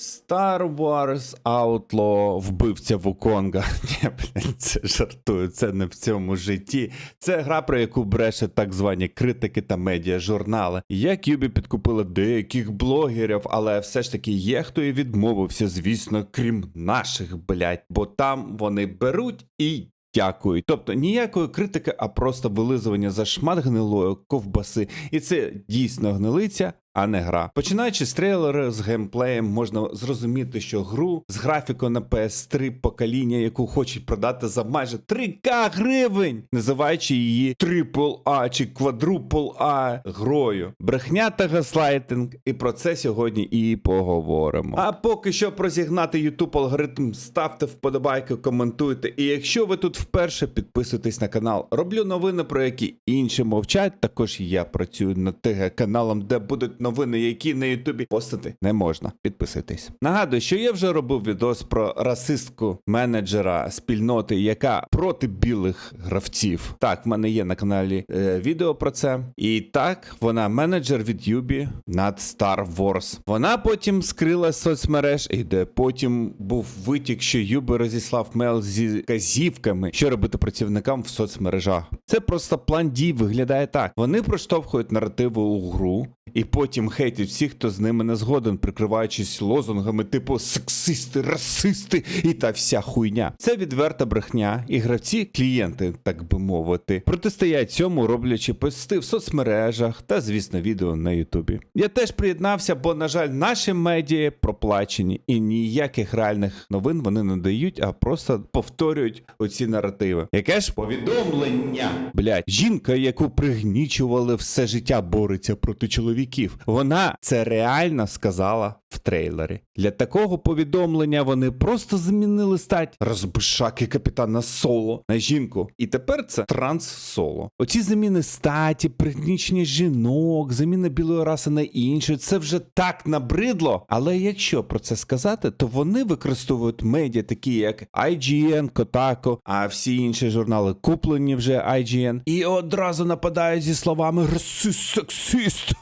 Star Wars Outlaw вбивця Вуконга. Ні, блядь, це жартую, це не в цьому житті. Це гра, про яку бреше так звані критики та медіа журнали. Як Юбі підкупила деяких блогерів, але все ж таки є хто і відмовився, звісно, крім наших, блядь, бо там вони беруть і. Дякують. Тобто ніякої критики, а просто вилизування за шмат гнилої ковбаси. І це дійсно гнилиця, а не гра. Починаючи з трейлера з геймплеєм, можна зрозуміти, що гру з графікою на PS3 покоління, яку хочуть продати за майже 3К гривень, називаючи її AAA чи Quadruple грою. Брехня та газлайтинг, і про це сьогодні і поговоримо. А поки що про зігнати YouTube алгоритм, ставте вподобайки, коментуйте. І якщо ви тут вперше підписуйтесь на канал, роблю новини, про які інші мовчать. Також я працюю над ТГ каналом, де будуть новини, які на Ютубі постати не можна. Підписуйтесь. Нагадую, що я вже робив відос про расистку менеджера спільноти, яка проти білих гравців. Так, в мене є на каналі е, відео про це. І так, вона менеджер від Юбі над Star Wars. Вона потім скрила соцмереж, і де потім був витік, що Юбі розіслав мейл зі казівками, що робити працівникам в соцмережах. Це просто план дій виглядає так. Вони проштовхують наративи у гру. І потім хейтять всіх, хто з ними не згоден, прикриваючись лозунгами типу сексисти, расисти і та вся хуйня. Це відверта брехня, і гравці, клієнти, так би мовити, протистоять цьому, роблячи пости в соцмережах та, звісно, відео на Ютубі. Я теж приєднався, бо, на жаль, наші медіа проплачені, і ніяких реальних новин вони не дають, а просто повторюють оці наративи. Яке ж повідомлення? Блять, жінка, яку пригнічували все життя, бореться проти чоловіків. Вона це реально сказала в трейлері. Для такого повідомлення вони просто змінили стать розбишаки капітана Соло на жінку. І тепер це транс-соло. Оці заміни статі, пригнічення жінок, заміна білої раси на іншу. Це вже так набридло. Але якщо про це сказати, то вони використовують медіа, такі як IGN, Kotaku, а всі інші журнали куплені вже IGN, і одразу нападають зі словами расист, сексист.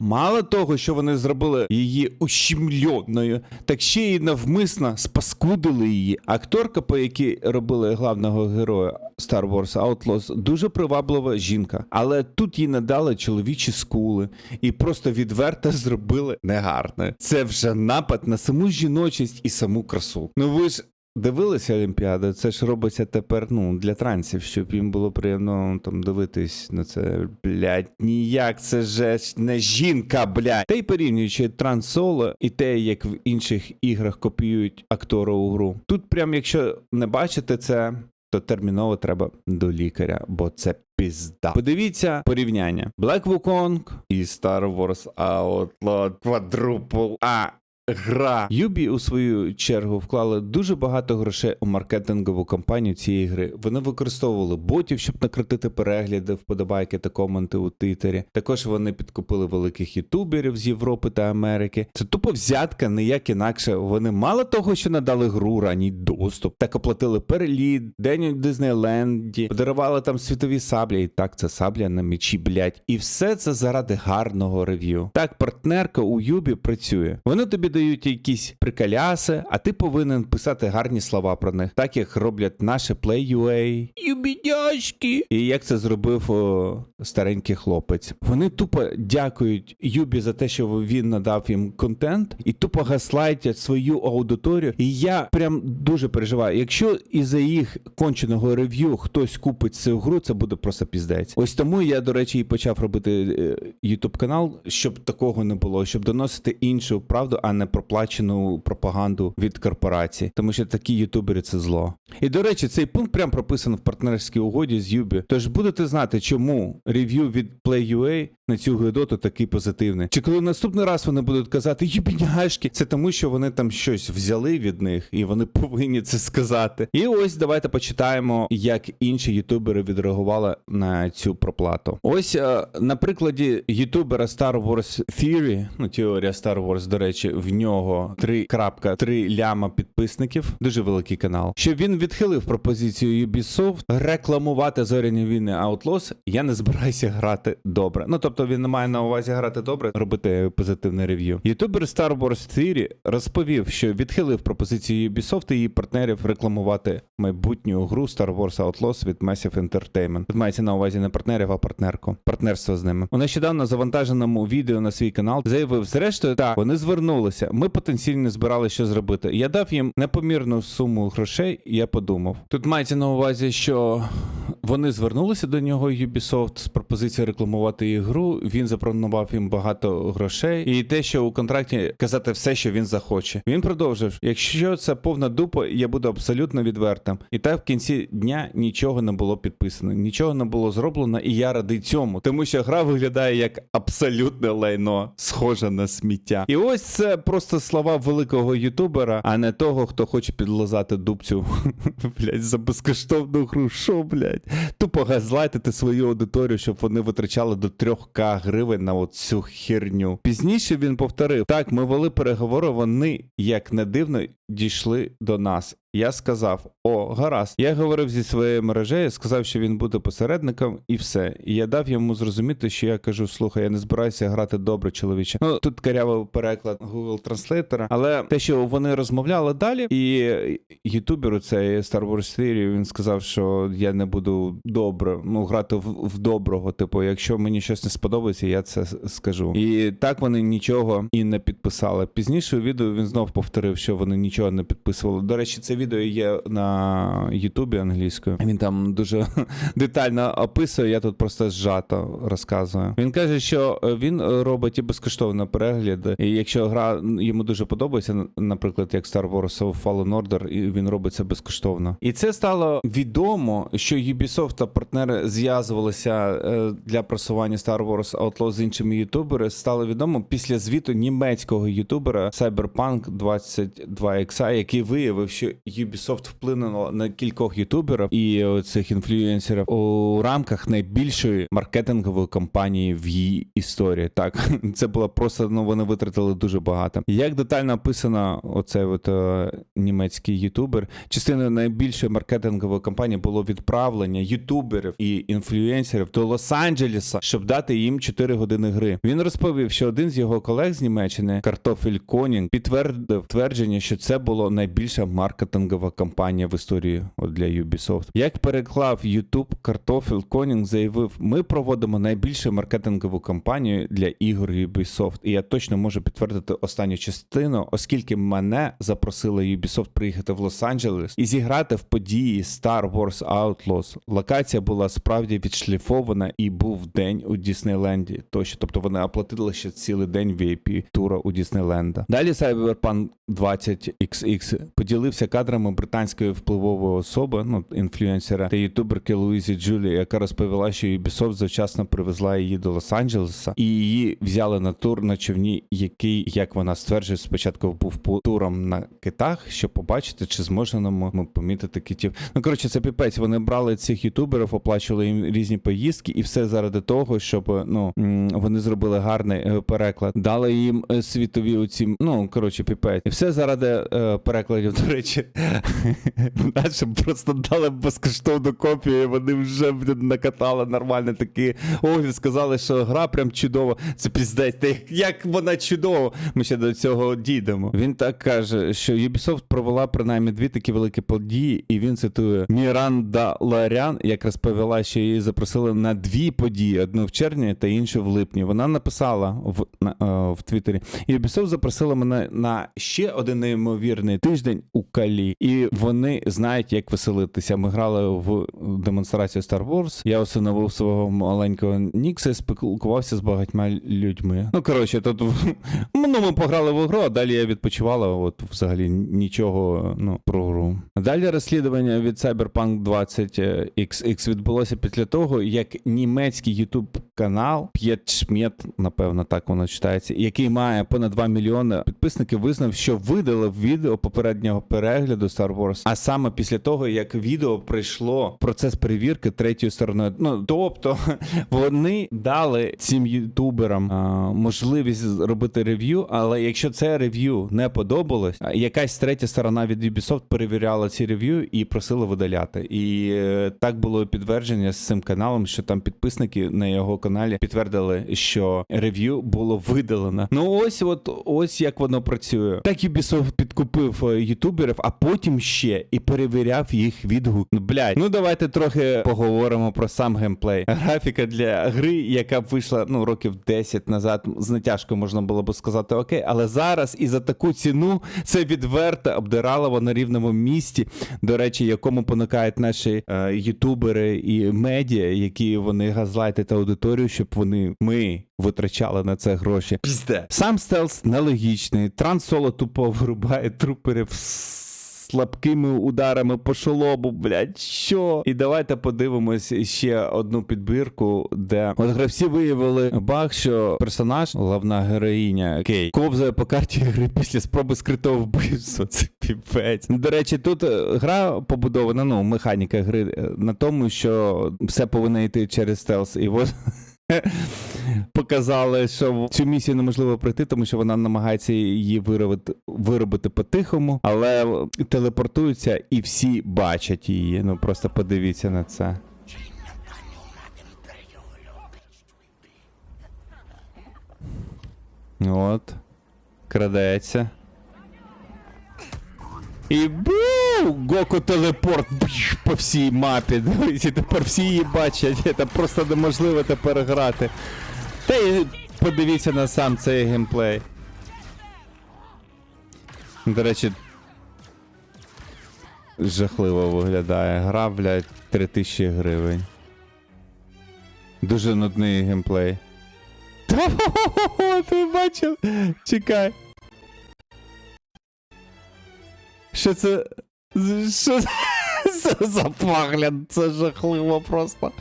Мало того, що вони зробили її ущемленою, так ще й навмисно спаскудили її. Акторка, по якій робили главного героя Star Wars Outlaws, дуже приваблива жінка, але тут їй надали чоловічі скули і просто відверто зробили негарне. Це вже напад на саму жіночість і саму красу. Ну ви ж. Дивилися Олімпіаду, це ж робиться тепер ну, для трансів, щоб їм було приємно там дивитись на це. Блять, ніяк це же не жінка, блять. Та й порівнюючи транс-соло і те, як в інших іграх копіюють у гру. Тут, прям, якщо не бачите це, то терміново треба до лікаря, бо це пізда. Подивіться порівняння: Black Wukong і Star Wars Outlaw Quadruple A. Гра Юбі у свою чергу вклали дуже багато грошей у маркетингову кампанію цієї гри. Вони використовували ботів, щоб накрутити перегляди, вподобайки та коменти у Твіттері. Також вони підкупили великих ютуберів з Європи та Америки. Це тупо взятка, ніяк інакше. Вони мало того, що надали гру ранній доступ, так оплатили переліт, день у Диснейленді, подарували там світові саблі. І так, це сабля на мечі, блять. І все це заради гарного рев'ю. Так, партнерка у Юбі працює. Вони тобі дають якісь приколяси, а ти повинен писати гарні слова про них, так як роблять наше Play.ua. Юбідяшки! І як це зробив о, старенький хлопець. Вони тупо дякують Юбі за те, що він надав їм контент, і тупо гаслайтять свою аудиторію. І я прям дуже переживаю. Якщо із-за їх конченого рев'ю хтось купить цю гру, це буде просто піздець. Ось тому я, до речі, і почав робити YouTube канал, щоб такого не було, щоб доносити іншу правду, а не проплачену пропаганду від корпорацій, тому що такі ютубери це зло. І до речі, цей пункт прям прописано в партнерській угоді з Юбі. Тож будете знати, чому рев'ю від Play.ua на цю гидоту такий позитивний. Чи коли наступний раз вони будуть казати юбіняшки, це тому, що вони там щось взяли від них, і вони повинні це сказати. І ось давайте почитаємо, як інші ютубери відреагували на цю проплату. Ось е, на прикладі ютубера Star Wars Theory, ну теорія Star Wars, до речі, в нього 3.3 ляма підписників, дуже великий канал. Що він відхилив пропозицію Ubisoft рекламувати зоряні війни Outlaws, я не збираю збирайся грати добре. Ну тобто він не має на увазі грати добре, робити позитивне рев'ю. Ютубер Star Wars Theory розповів, що відхилив пропозицію Ubisoft і її партнерів рекламувати майбутню гру Star Wars Outlaws від Massive Entertainment. Тут мається на увазі не партнерів, а партнерку. Партнерство з ними. У нещодавно завантаженому відео на свій канал заявив, зрештою, так, вони звернулися. Ми потенційно збирали що зробити. Я дав їм непомірну суму грошей, і я подумав. Тут мається на увазі, що вони звернулися до нього Ubisoft з пропозицією рекламувати ігру. Він запропонував їм багато грошей, і те, що у контракті казати все, що він захоче. Він продовжив: якщо це повна дупа, я буду абсолютно відвертим. І так в кінці дня нічого не було підписано, нічого не було зроблено, і я радий цьому, тому що гра виглядає як абсолютне лайно, схоже на сміття. І ось це просто слова великого ютубера, а не того, хто хоче підлазати дубцю блядь, за безкоштовну гру. Що, блядь? Тупо газлайтити свою аудиторію, щоб вони витрачали до 3К гривень на оцю херню. Пізніше він повторив: так, ми вели переговори, вони, як не дивно, дійшли до нас. Я сказав: О, гаразд. Я говорив зі своєю мережею, сказав, що він буде посередником, і все. І я дав йому зрозуміти, що я кажу: слухай, я не збираюся грати добре, чоловіче. Ну тут карявий переклад Google Translator, але те, що вони розмовляли далі, і ютубер, цей Star Wars Theory, він сказав, що я не буду добре, ну грати в, в доброго. Типу, якщо мені щось не сподобається, я це скажу. І так вони нічого і не підписали. Пізніше у відео він знов повторив, що вони нічого не підписували. До речі, це відео є на Ютубі англійською. Він там дуже детально описує. Я тут просто зжато розказую. Він каже, що е, він робить і безкоштовно перегляд. І якщо гра йому дуже подобається, наприклад, як Star Wars Fallen Order, і він робить це безкоштовно. І це стало відомо, що Ubisoft та партнери зв'язувалися е, для просування Star Wars Outlaw з іншими ютубери. Стало відомо після звіту німецького ютубера Cyberpunk 22X, який виявив, що Ubisoft вплинуло на кількох ютуберів і цих інфлюенсерів у рамках найбільшої маркетингової кампанії в її історії. Так, це було просто ну вони витратили дуже багато. Як детально описано оцей от е, німецький ютубер, частиною найбільшої маркетингової кампанії було відправлення ютуберів і інфлюенсерів до Лос-Анджелеса, щоб дати їм 4 години гри. Він розповів, що один з його колег з Німеччини, Картофель Конінг, підтвердив твердження, що це було найбільша маркетингова кампанія в історії для Ubisoft. Як переклав YouTube, Картофель Конінг заявив: ми проводимо найбільшу маркетингову кампанію для ігор Ubisoft. І я точно можу підтвердити останню частину, оскільки мене запросили Ubisoft приїхати в Лос-Анджелес і зіграти в події Star Wars Outlaws. Локація була справді відшліфована і був день у Діснейленді. Тощо, тобто вони оплатили ще цілий день VIP тура у Діснейленда. Далі Cyberpunk 20XX поділився кадрами британської впливової особи, ну інфлюенсера та ютуберки Луїзі Джулі, яка розповіла, що Ubisoft завчасно привезла її до Лос-Анджелеса, і її взяли на тур на човні, який, як вона стверджує, спочатку був туром на китах, щоб побачити, чи зможемо помітити китів. Ну коротше, це піпець. Вони брали цих ютуберів, оплачували їм різні поїздки, і все заради того, щоб ну вони зробили гарний е, переклад, дали їм е, світові оці, ну коротше, піпець. І все заради е, перекладів. До речі, нашим просто дали безкоштовну копію. Вони вже накатали нормально такі огляд, сказали, що гра прям чудова. Це піздець, як вона чудова. Ми ще до цього дійдемо. Він так каже, що Ubisoft провела принаймні дві такі великі події, і він цитує Міранда Ларян, як розповіла, що її запросили на дві події: одну в червні та іншу в липні. Вона написала в, на, е, в Твіттері. Ubisoft запросила мене на ще один неймовірний тиждень у Калі, і вони знають, як веселитися. Ми грали в демонстрацію Star Wars. Я усиновив свого маленького Нікса і спілкувався з багатьма людьми. Ну коротше, тут ну, ми пограли в гру, а далі я відпочивала. От взагалі нічого ну про гру. Далі розслідування від Cyberpunk 20XX відбулося після того, як німецький youtube канал П'єтшмєт, напевно, так воно читається, який має понад 2 мільйони підписників, визнав, що видалив відео попереднього перегляду Star Wars. А саме після того, як відео пройшло процес перевірки третьою стороною. Ну тобто вони дали цим ютуберам а, можливість робити рев'ю, але якщо це рев'ю не подобалось, якась третя сторона від Ubisoft перевіряла ці рев'ю і просила видаляти. І е, так було підтвердження з цим каналом, що там підписники на його каналі підтвердили, що рев'ю було видалено. Ну ось, от ось як воно працює. Так Ubisoft підкупив е, ютуберів, а потім ще і перевіряв їх відгук. Ну, Блядь, ну давайте трохи поговоримо про сам геймплей. Графіка для гри, яка вийшла ну років 10 назад, з натяжкою можна було б сказати окей, але зараз і за таку ціну це відверто обдиралово на рівному місці. До речі, якому поникають наші е, ютубери і медіа, які вони газлайтять аудиторію, щоб вони ми витрачали на це гроші. Пізде. Сам стелс нелогічний. Транс соло тупо вирубає труперів слабкими ударами по шолобу, блядь, що? І давайте подивимось ще одну підбірку, де от гравці виявили баг, що персонаж, головна героїня Кей, ковзає по карті гри після спроби скритого вбивства. Це піпець. До речі, тут е, гра побудована, ну, механіка гри е, на тому, що все повинно йти через стелс. І от показали, що цю місію неможливо пройти, тому що вона намагається її виробити, виробити по-тихому, але телепортуються і всі бачать її. Ну просто подивіться на це. От. Крадеться. І бу! Гоку телепорт по всій мапі. Дивись, і тепер всі її бачать. Це просто неможливо тепер грати. Та й подивіться на сам цей геймплей. До речі. Жахливо виглядає. Гра, блядь, 3000 гривень. Дуже нудний геймплей. Ти бачив? Чекай. Що це. Що це за погляд? Це жахливо просто.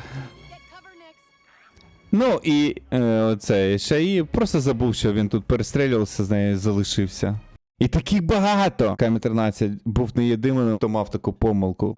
Ну і е, оцей Шаї просто забув, що він тут перестрілювався з нею залишився. І таких багато. Камі 13 був не єдиним, хто мав таку помилку.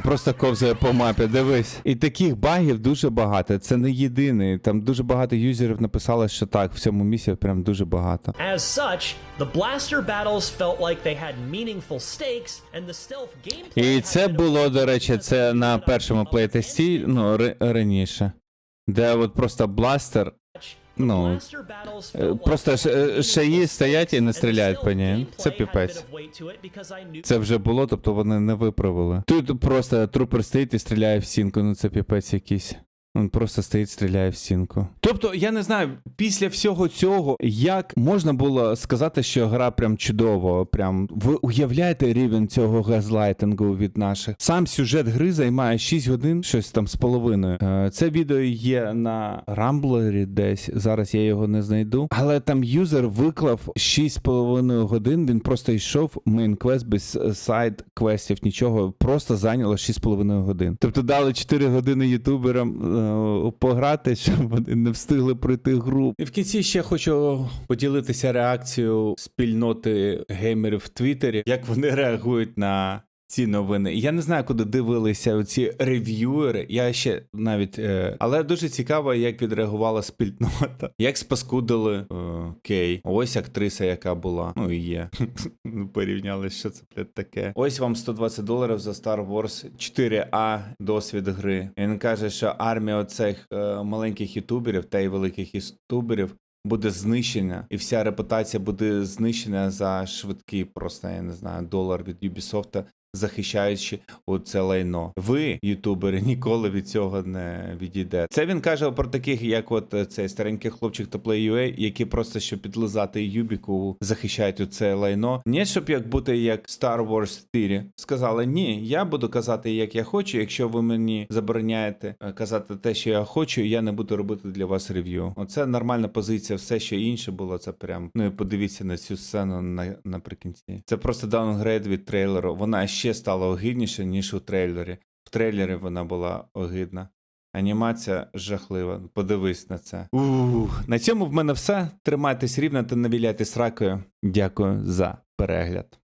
Просто ковзає по мапі, дивись. І таких багів дуже багато. Це не єдиний. Там дуже багато юзерів написали, що так, в цьому місці прям дуже багато. As such, the blaster battles felt like they had meaningful stakes, and the stealth gameplay І це було, до речі, це на першому плейтесті, ну, раніше. Де от просто бластер. Ну, е, просто е, шаї стоять і не стріляють по ній. Це піпець. Це вже було, тобто вони не виправили. Тут просто трупер стоїть і стріляє в сінку. ну це піпець якийсь. Він просто стоїть, стріляє в стінку. Тобто, я не знаю, після всього цього, як можна було сказати, що гра прям чудово. Прям ви уявляєте рівень цього газлайтингу від наших. Сам сюжет гри займає 6 годин, щось там з половиною. Е, Це відео є на Рамблері десь. Зараз я його не знайду. Але там юзер виклав 6,5 годин. Він просто йшов мейн квест без сайд квестів, нічого. Просто зайняло 6,5 годин. Тобто дали 4 години ютуберам е, пограти, щоб вони не встигли пройти гру. І в кінці ще хочу поділитися реакцією спільноти геймерів в Твіттері, як вони реагують на. Ці новини. Я не знаю, куди дивилися ці рев'юери. Я ще навіть. Е... Але дуже цікаво, як відреагувала спільнота. Як спаскудили е... Кей. Ось актриса, яка була. Ну і є. Ну, Порівняли, що це блядь, таке. Ось вам 120 доларів за Star Wars 4A досвід гри. Він каже, що армія оцих е... маленьких ютуберів та й великих ютуберів буде знищена, і вся репутація буде знищена за швидкий, просто я не знаю, долар від Ubisoft, захищаючи оце лайно. Ви, ютубери, ніколи від цього не відійдете. Це він каже про таких, як от е, цей старенький хлопчик та Play.ua, які просто щоб підлизати Юбіку, захищають оце лайно. Не щоб як бути як Star Wars 4. Сказали, ні, я буду казати, як я хочу. Якщо ви мені забороняєте е, казати те, що я хочу, я не буду робити для вас рев'ю. Оце нормальна позиція. Все, що інше було, це прям. Ну і подивіться на цю сцену на, наприкінці. Це просто даунгрейд від трейлеру. Вона ще стала огидніша, ніж у трейлері. В трейлері вона була огидна. Анімація жахлива. Подивись на це. Ух, на цьому в мене все. Тримайтесь рівно та не віляйте сракою. Дякую за перегляд.